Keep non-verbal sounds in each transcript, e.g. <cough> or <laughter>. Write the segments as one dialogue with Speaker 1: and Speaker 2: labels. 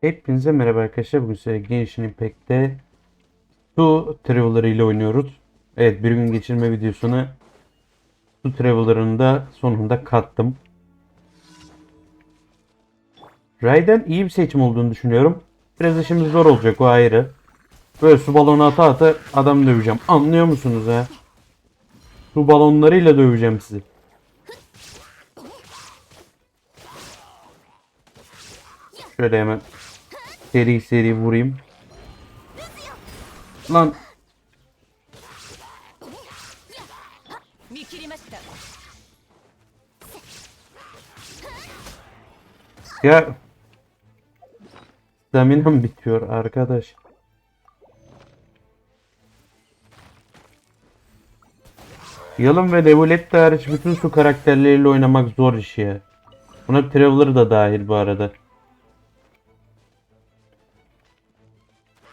Speaker 1: Hepinize merhaba arkadaşlar. Bugün size Genshin Impact'te Su Traveler ile oynuyoruz. Evet bir gün geçirme videosunu Su Traveler'ın da sonunda kattım. Raiden iyi bir seçim olduğunu düşünüyorum. Biraz işimiz zor olacak o ayrı. Böyle su balonu ata ata adam döveceğim. Anlıyor musunuz ha? Su balonlarıyla döveceğim sizi. Şöyle hemen Seri seri vurayım. Lan. Ya. Staminam bitiyor arkadaş. Yalın ve Levulet hariç bütün su karakterleriyle oynamak zor iş ya. Buna Traveler da dahil bu arada.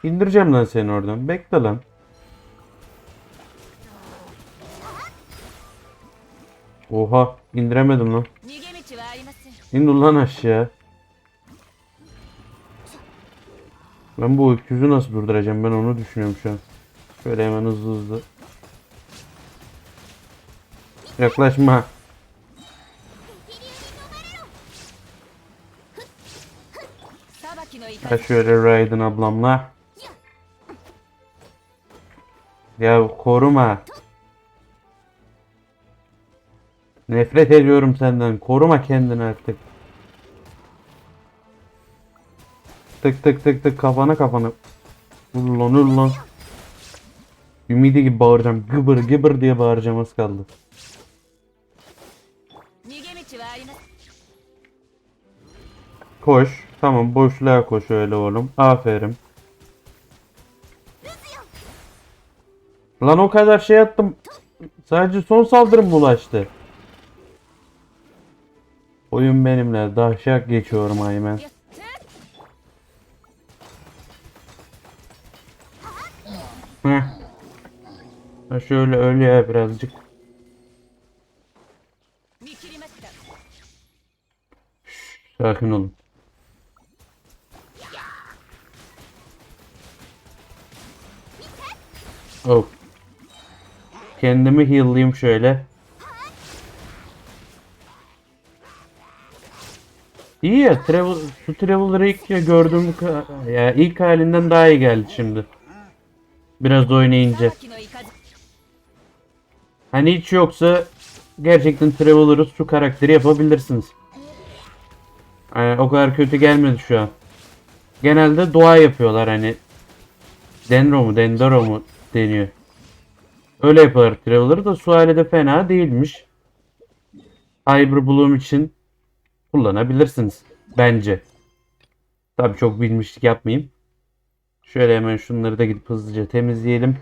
Speaker 1: İndireceğim lan seni oradan. Bekle lan. Oha indiremedim lan. İndir lan aşağı. Ben bu öküzü nasıl durduracağım ben onu düşünüyorum şu an. Şöyle hemen hızlı hızlı. Yaklaşma. Ha şöyle Raiden ablamla. Ya koruma. Nefret ediyorum senden. Koruma kendini artık. Tık tık tık tık kafana kafana. Ulan ulan. Ümidi gibi bağıracağım. Gıbır gıbır diye bağıracağım az kaldı. Koş. Tamam boşluğa koş öyle oğlum. Aferin. Lan o kadar şey attım. Sadece son saldırım bulaştı. Oyun benimle. Dahşak geçiyorum Aymen. Heh. Şöyle öyle ya birazcık. Sakin olun. Oh. Kendimi heal'layayım şöyle. İyi ya travel, şu Traveler'ı ilk gördüğüm ya ilk halinden daha iyi geldi şimdi. Biraz
Speaker 2: da oynayınca.
Speaker 1: Hani hiç yoksa gerçekten Traveler'ı şu karakteri yapabilirsiniz. Yani o kadar kötü gelmedi şu an. Genelde dua yapıyorlar hani. Denro mu Dendoro mu deniyor. Öyle yapıyorlar Traveler'ı da su hali de fena değilmiş. Hyper Bloom için kullanabilirsiniz. Bence. Tabii çok bilmişlik yapmayayım. Şöyle hemen şunları da gidip hızlıca temizleyelim.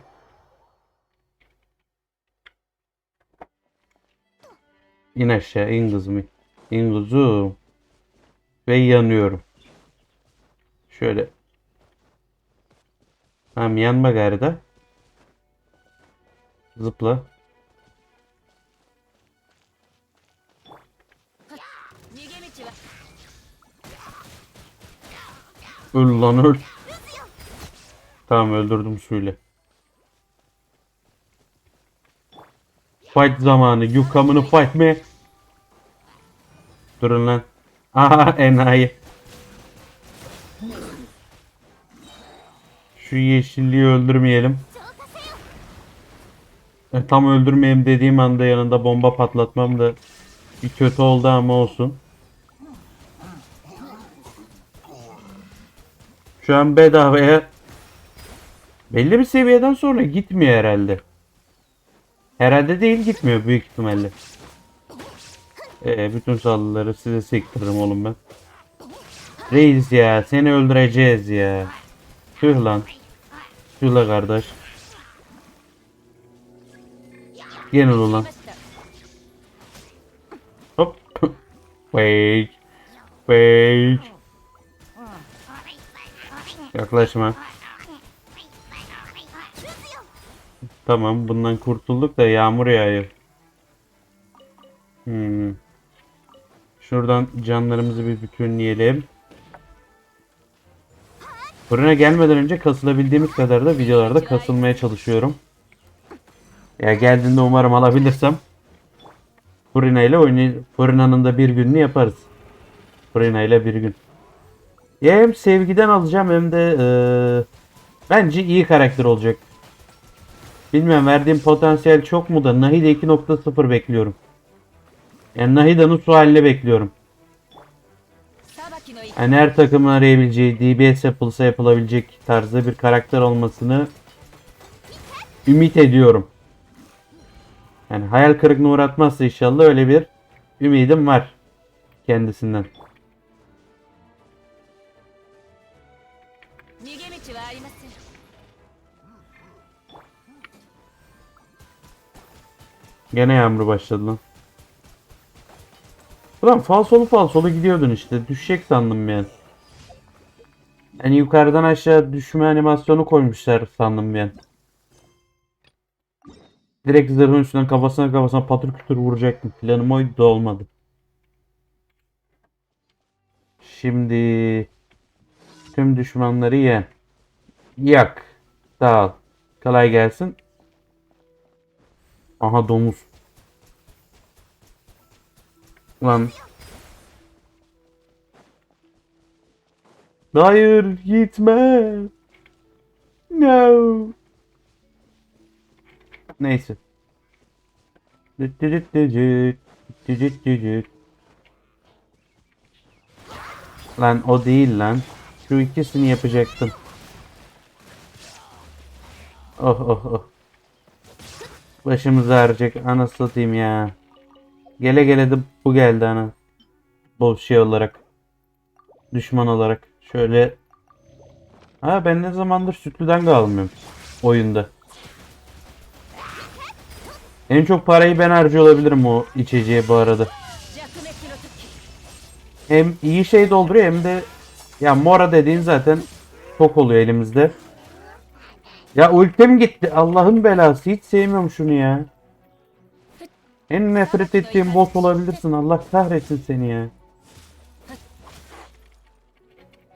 Speaker 1: İn aşağı in kızım. in. Kuzum. Ve yanıyorum. Şöyle. Tamam yanma gari. Zıpla. Öl lan öl. Tamam öldürdüm suyla. Fight zamanı. You coming to fight me? Durun lan. <laughs> Aha enayi. Şu yeşilliği öldürmeyelim. E, tam öldürmeyeyim dediğim anda yanında bomba patlatmam da bir kötü oldu ama olsun. Şu an bedavaya belli bir seviyeden sonra gitmiyor herhalde. Herhalde değil gitmiyor büyük ihtimalle. Ee, bütün saldırıları size sektiririm oğlum ben. Reis ya seni öldüreceğiz ya. Tüh lan. Tüh la kardeş. Yenil ulan. Hop. <laughs> Wait. Wait. Yaklaşma. Tamam bundan kurtulduk da yağmur yağıyor. Hmm. Şuradan canlarımızı bir bütünleyelim. Fırına gelmeden önce kasılabildiğimiz kadar da videolarda kasılmaya çalışıyorum. Ya geldiğinde umarım alabilirsem Furina ile oynayın. Furina'nın da bir gününü yaparız. Furina ile bir gün. Ya hem sevgiden alacağım hem de ee, bence iyi karakter olacak. Bilmem verdiğim potansiyel çok mu da Nahida 2.0 bekliyorum. Yani Nahida'nın su haline bekliyorum. Yani her takımın arayabileceği, DBS yapılsa yapılabilecek tarzda bir karakter olmasını ümit ediyorum. Yani hayal kırıklığına uğratmazsa inşallah öyle bir ümidim var kendisinden. Gene yağmur başladı lan. Ulan falsolu falsolu gidiyordun işte. Düşecek sandım ben. Yani yukarıdan aşağı düşme animasyonu koymuşlar sandım ben. Direkt zırhın üstünden kafasına kafasına patır kütür vuracaktım. Planım oydu da olmadı. Şimdi tüm düşmanları yen. Yak. Dağıl. Kolay gelsin. Aha domuz. Lan. Hayır gitme. No. Neyse. Düt. Lan o değil lan. Şu ikisini yapacaktım. Oh oh oh. Başımız ağrıyacak. Anasını satayım ya. Gele gele de bu geldi ana. Bu şey olarak. Düşman olarak. Şöyle. Ha ben ne zamandır sütlüden almıyorum. Oyunda. En çok parayı ben harcıyor olabilirim o içeceğe bu arada. Hem iyi şey dolduruyor hem de ya Mora dediğin zaten çok oluyor elimizde. Ya ultim gitti. Allah'ın belası. Hiç sevmiyorum şunu ya. En nefret ettiğim bot olabilirsin. Allah kahretsin seni ya.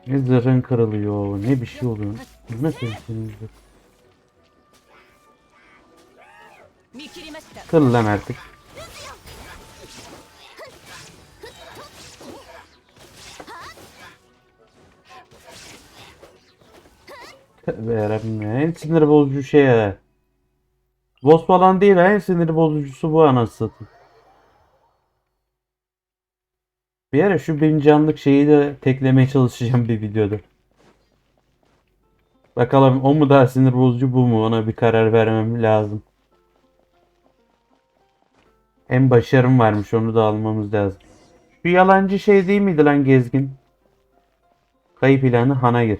Speaker 1: Ne zırhın kırılıyor. Ne bir şey oluyor. Ne
Speaker 2: sensinizdir.
Speaker 1: Kır lan artık. Tövbe yarabbim ya. En sinir bozucu şey ya. Boss falan değil ha. En sinir bozucusu bu anasını satayım. Bir ara şu bin canlık şeyi de teklemeye çalışacağım bir videoda. Bakalım o mu daha sinir bozucu bu mu? Ona bir karar vermem lazım. Hem başarım varmış onu da almamız lazım. Şu yalancı şey değil miydi lan gezgin? Kayıp ilanı hana gir.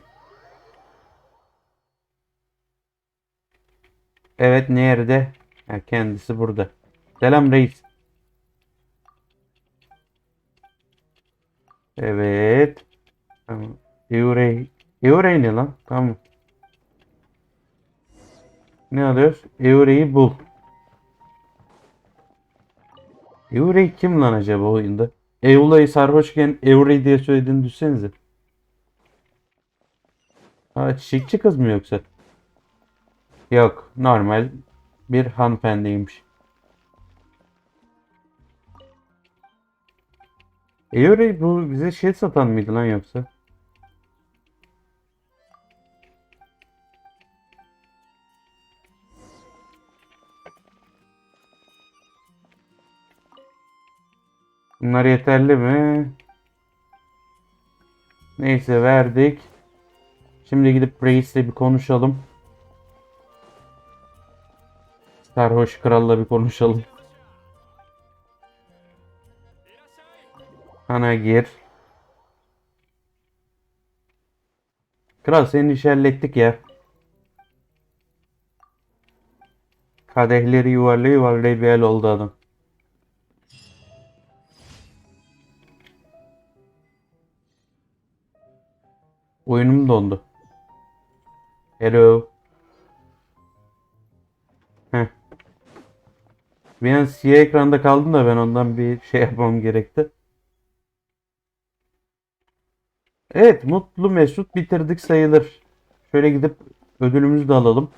Speaker 1: Evet nerede? Ha, kendisi burada. Selam reis. Evet. Tamam. Eurey. Eurey ne lan? Tamam. Ne alıyoruz? Eurey'i bul. Eurey kim lan acaba oyunda? Eula'yı sarhoşken Eurey diye söylediğini düşünsenize. Ha çiçekçi kız mı yoksa? Yok normal bir hanımefendiymiş. Eurey bu bize şey satan mıydı lan yoksa? Bunlar yeterli mi? Neyse verdik. Şimdi gidip reisle bir konuşalım. Sarhoş kralla bir konuşalım. Ana gir. Kral seni işi hallettik ya. Kadehleri yuvarlaya yuvarlaya bir el oldu adam. Oyunum dondu. Hello. Heh. Bir an siyah ekranda kaldım da ben ondan bir şey yapmam gerekti. Evet mutlu mesut bitirdik sayılır. Şöyle gidip ödülümüzü de alalım.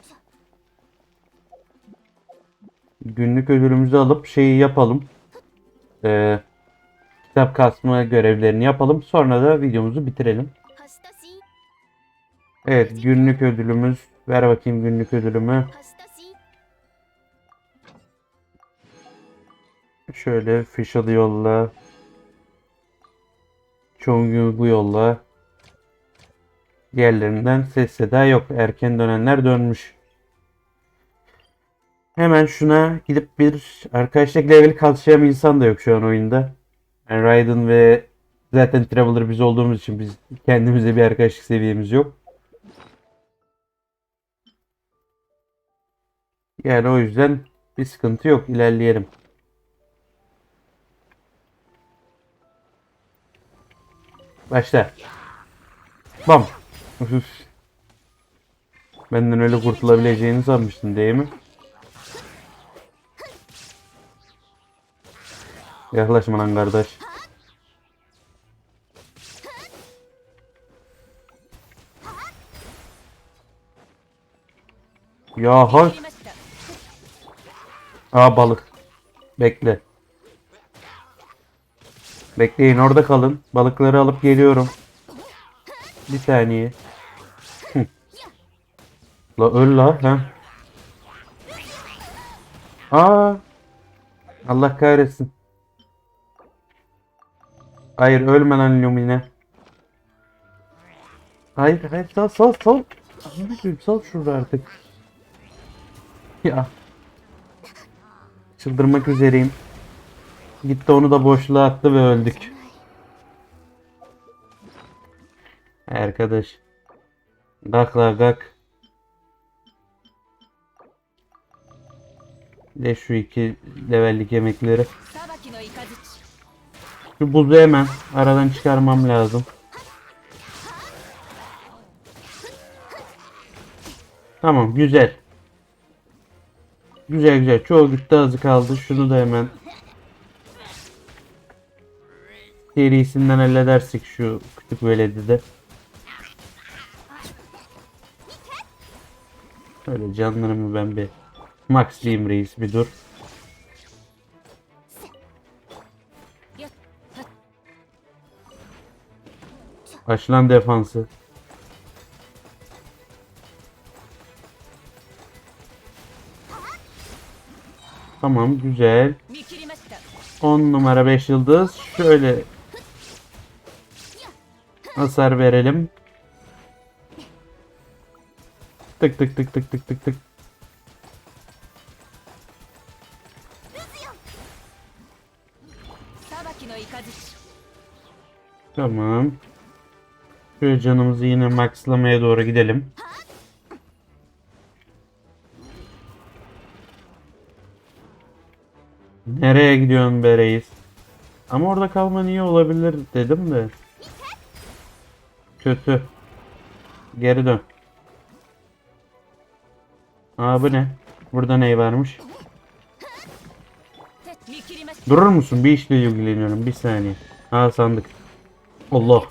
Speaker 1: Günlük ödülümüzü alıp şeyi yapalım. Ee, kitap kasma görevlerini yapalım. Sonra da videomuzu bitirelim. Evet günlük ödülümüz. Ver bakayım günlük ödülümü. Şöyle Fischl'ı yolla. Chongyung'u yolla. Diğerlerinden ses seda yok. Erken dönenler dönmüş. Hemen şuna gidip bir arkadaşlık level kalçayan insan da yok şu an oyunda. Yani Raiden ve zaten Traveler biz olduğumuz için biz kendimize bir arkadaşlık seviyemiz yok. Yani o yüzden bir sıkıntı yok. İlerleyelim. Başla. Bam. Benden öyle kurtulabileceğini sanmıştın değil mi? Yaklaşma lan kardeş. Ya
Speaker 2: hak.
Speaker 1: Aa balık. Bekle. Bekleyin orada kalın. Balıkları alıp geliyorum. Bir saniye. La öl la. Ha. Aa. Allah kahretsin. Hayır ölme lan Lumine. Hayır hayır sal sal sal. Sal şurada artık. Ya. Çıldırmak üzereyim. Gitti onu da boşluğa attı ve öldük. Arkadaş. Gak la gak. De şu iki levellik yemekleri. Şu buzu hemen aradan çıkarmam lazım. Tamam güzel. Güzel güzel. Çoğu gitti azı kaldı. Şunu da hemen serisinden halledersek şu küçük veledi de. Öyle canlarımı ben bir maxlayayım reis bir dur. Açılan defansı. Tamam güzel. 10 numara 5 yıldız. Şöyle hasar verelim. Tık tık tık tık tık tık tık. Tamam. Şöyle canımızı yine maxlamaya doğru gidelim. Nereye gidiyorsun be reis? Ama orada kalman iyi olabilir dedim de. Kötü. Geri dön. Aa bu ne? Burada ne varmış? Durur musun? Bir işle ilgileniyorum. Bir saniye. Aa sandık. Allah.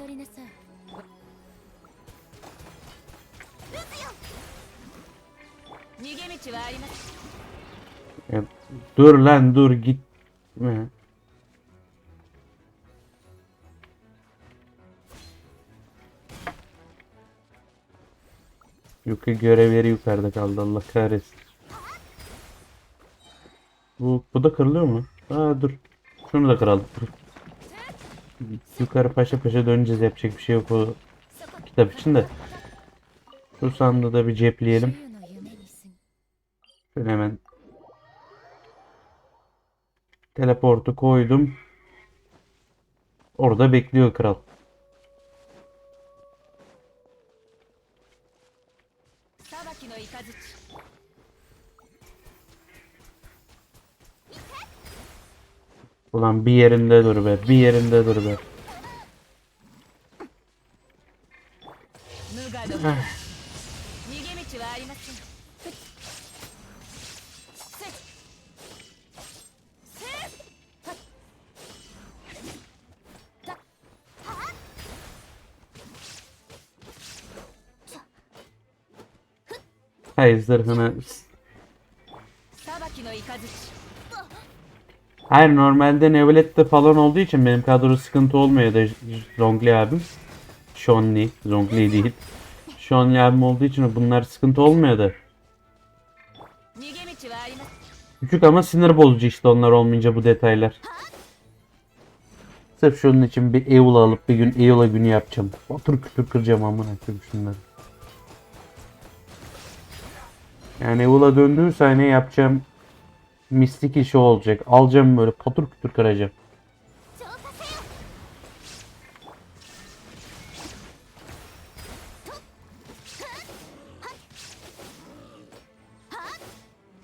Speaker 1: Dur lan dur gitme. Yuki görevleri yukarıda kaldı Allah kahretsin. Bu, bu da kırılıyor mu? Aa dur. Şunu da kıralım. Yukarı paşa paşa döneceğiz. Yapacak bir şey yok o kitap için de. Şu sandığı da bir cepleyelim. Şöyle hemen Teleportu koydum. Orada bekliyor kral. Ulan bir yerinde dur be, bir yerinde dur be.
Speaker 2: Heh.
Speaker 1: Hayır zırhını. Hayır normalde Nevelette falan olduğu için benim kadro sıkıntı olmuyor da Zhongli abim. Shonli. Zhongli değil. Shonli abim olduğu için bunlar sıkıntı olmuyor da. Küçük ama sinir bozucu işte onlar olmayınca bu detaylar. Sırf şunun için bir Eula alıp bir gün Eula günü yapacağım. Otur kütür kıracağım amına koyayım şunları. Yani Evil'a döndüğüm sahne yapacağım mistik işi olacak. Alacağım böyle patır kütür kıracağım.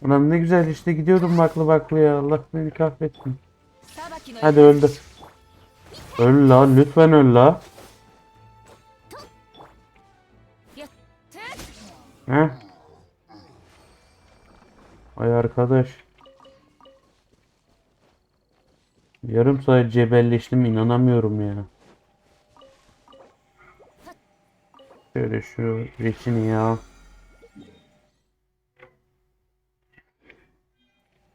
Speaker 1: Ulan ne güzel işte gidiyordum baklı baklı ya. Allah beni kahretsin. Hadi öldü. Öl la lütfen öl la. Heh. Ay arkadaş. Yarım saat cebelleştim inanamıyorum ya. Şöyle şu reçini ya.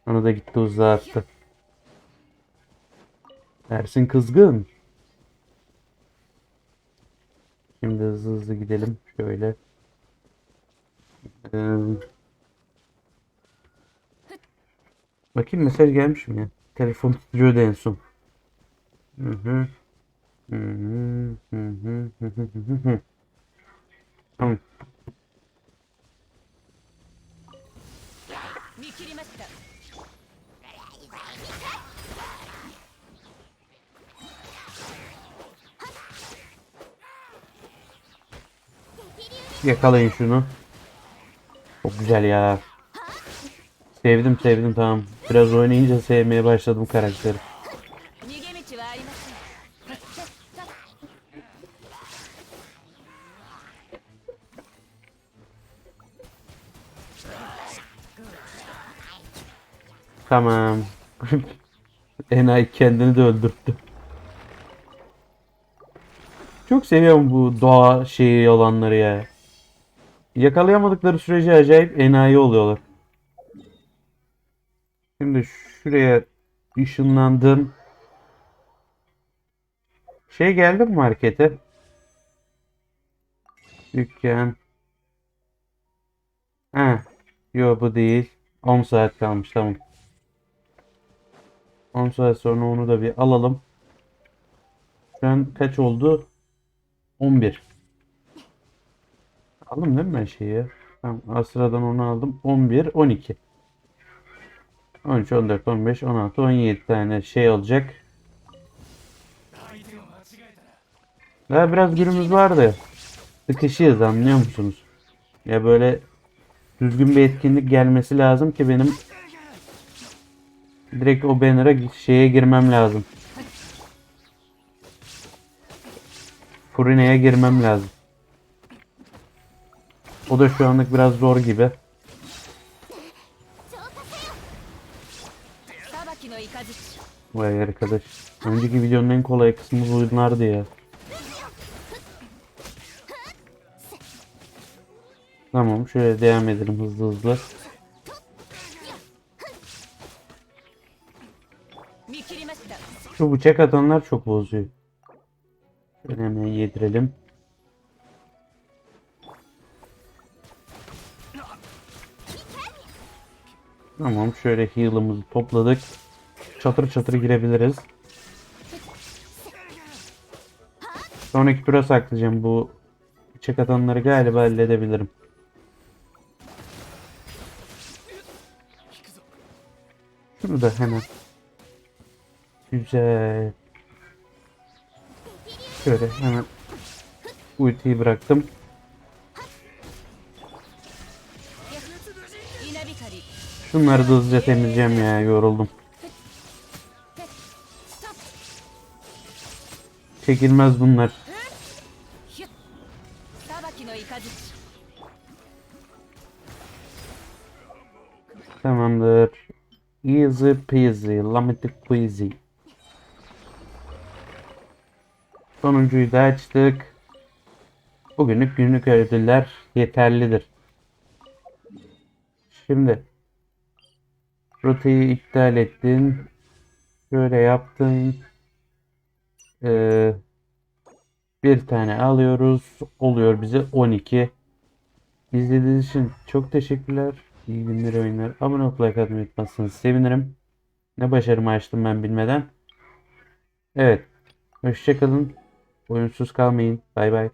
Speaker 1: Onu da gitti uzağa attı. Ersin kızgın. Şimdi hızlı hızlı gidelim. Şöyle. Ee, Bakayım mesaj gelmiş mi ya? Telefon titriyordu en son. Hı hı. Hı hı hı hı hı. Tamam. Yakalayın şunu. Çok güzel ya. Sevdim sevdim tamam. Biraz oynayınca sevmeye başladım karakteri. Tamam. <laughs> Enayi kendini de öldürttü. Çok seviyorum bu doğa şeyi olanları ya. Yakalayamadıkları sürece acayip enayi oluyorlar. Şimdi şuraya ışınlandım. Şey geldi mi markete? Dükkan. Ha, yo bu değil. 10 saat kalmış tamam. 10 saat sonra onu da bir alalım. Şu an kaç oldu? 11. Aldım değil mi ben şeyi? Tamam Asra'dan onu aldım. 11, 12. 13, 14, 15, 16, 17 tane şey olacak. Daha biraz günümüz vardı. Sıkışıyız anlıyor musunuz? Ya böyle düzgün bir etkinlik gelmesi lazım ki benim direkt o banner'a şeye girmem lazım. Furine'ye girmem lazım. O da şu anlık biraz zor gibi. Vay arkadaş. Önceki videonun en kolay kısmı bunlardı ya. Tamam şöyle devam edelim hızlı hızlı. Şu bıçak atanlar çok bozuyor. Şöyle hemen yedirelim. Tamam şöyle heal'ımızı topladık. Çatır çatır girebiliriz. Sonraki tura saklayacağım bu bıçak atanları galiba halledebilirim. Şunu da hemen. Güzel. Şöyle hemen ultiyi bıraktım. Şunları da hızlıca temizleyeceğim ya yoruldum. çekilmez bunlar. Tamamdır. Easy peasy, lemon squeezy. Sonuncuyu da açtık. Bugünlük günlük ödüller yeterlidir. Şimdi rotayı iptal ettin. Şöyle yaptın. Ee, bir tane alıyoruz. Oluyor bize 12. İzlediğiniz için çok teşekkürler. İyi günler oyunlar. Abone olup like atmayı unutmazsanız sevinirim. Ne başarımı açtım ben bilmeden. Evet. Hoşçakalın. Oyunsuz kalmayın. Bay bay.